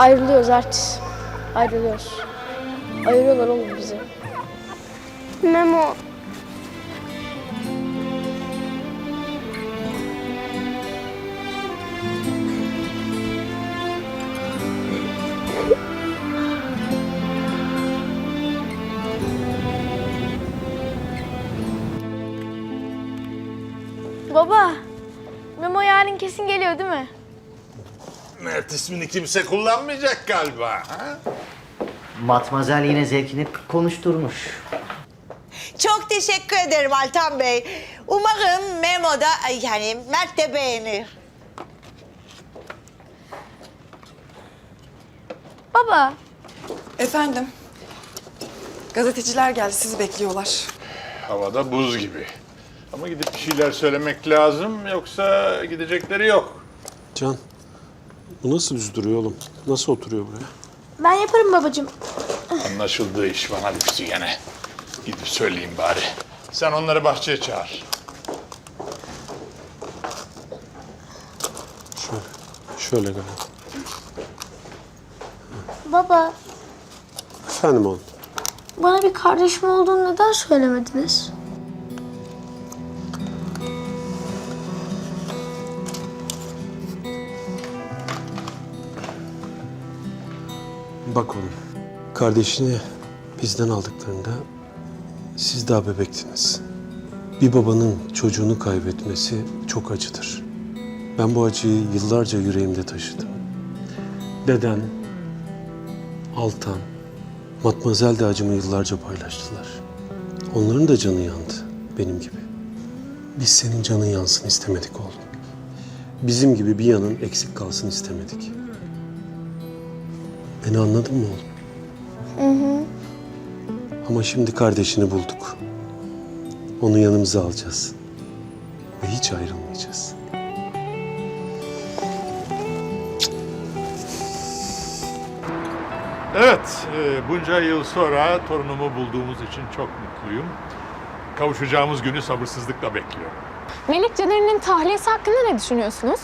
Ayrılıyoruz artist. Ayrılıyoruz. Ayırıyorlar oğlum bizi. Memo. Baba, Memo yarın kesin geliyor değil mi? Mert ismini kimse kullanmayacak galiba. Ha? Matmazel yine zevkini konuşturmuş. Çok teşekkür ederim Altan Bey. Umarım Memo da ay, yani Mert de beğenir. Baba, Efendim. Gazeteciler geldi, sizi bekliyorlar. Havada buz gibi. Ama gidip bir şeyler söylemek lazım yoksa gidecekleri yok. Can, bu nasıl düz duruyor oğlum? Nasıl oturuyor buraya? ben yaparım babacığım. Anlaşıldığı iş bana düştü gene. Gidip söyleyeyim bari. Sen onları bahçeye çağır. Şöyle, şöyle galiba. Baba, Efendim oğlum. bana bir kardeşim olduğunu neden söylemediniz? Bak oğlum, kardeşini bizden aldıklarında siz daha bebektiniz. Bir babanın çocuğunu kaybetmesi çok acıdır. Ben bu acıyı yıllarca yüreğimde taşıdım. Deden, Altan, Matmazel de acımı yıllarca paylaştılar. Onların da canı yandı, benim gibi. Biz senin canın yansın istemedik oğlum. Bizim gibi bir yanın eksik kalsın istemedik. Beni anladın mı oğlum? Ama şimdi kardeşini bulduk. Onu yanımıza alacağız. Ve hiç ayrılmayacağız. Evet, e, bunca yıl sonra torunumu bulduğumuz için çok mutluyum. Kavuşacağımız günü sabırsızlıkla bekliyorum. Melek Caner'in tahliyesi hakkında ne düşünüyorsunuz?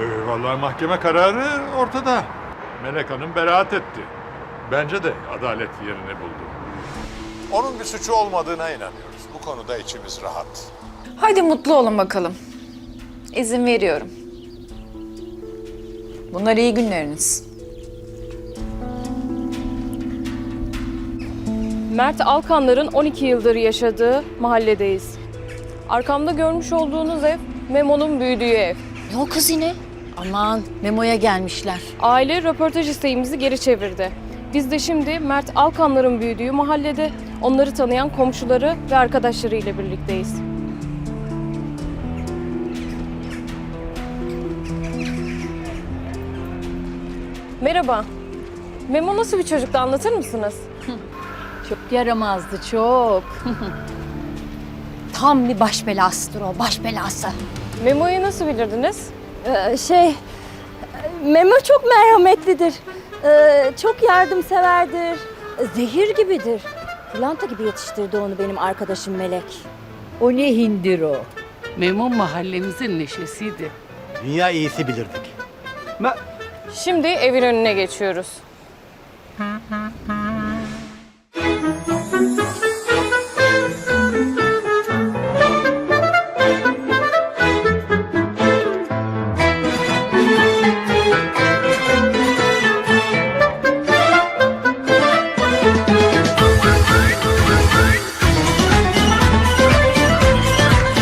E, vallahi mahkeme kararı ortada. Melek Hanım beraat etti. Bence de adalet yerini buldu. Onun bir suçu olmadığına inanıyoruz. Bu konuda içimiz rahat. Haydi mutlu olun bakalım. İzin veriyorum. Bunlar iyi günleriniz. Mert Alkanlar'ın 12 yıldır yaşadığı mahalledeyiz. Arkamda görmüş olduğunuz ev Memo'nun büyüdüğü ev. Ne o kız yine? Aman Memo'ya gelmişler. Aile röportaj isteğimizi geri çevirdi. Biz de şimdi Mert Alkanlar'ın büyüdüğü mahallede onları tanıyan komşuları ve arkadaşlarıyla birlikteyiz. Merhaba. Memo nasıl bir çocuktu anlatır mısınız? Çok yaramazdı çok. Tam bir baş belasıdır o baş belası. Memo'yu nasıl bilirdiniz? Ee, şey, Memo çok merhametlidir. Ee, çok yardımseverdir. Zehir gibidir. Pırlanta gibi yetiştirdi onu benim arkadaşım Melek. O ne hindir o? Memo mahallemizin neşesiydi. Dünya iyisi bilirdik. Şimdi evin önüne geçiyoruz.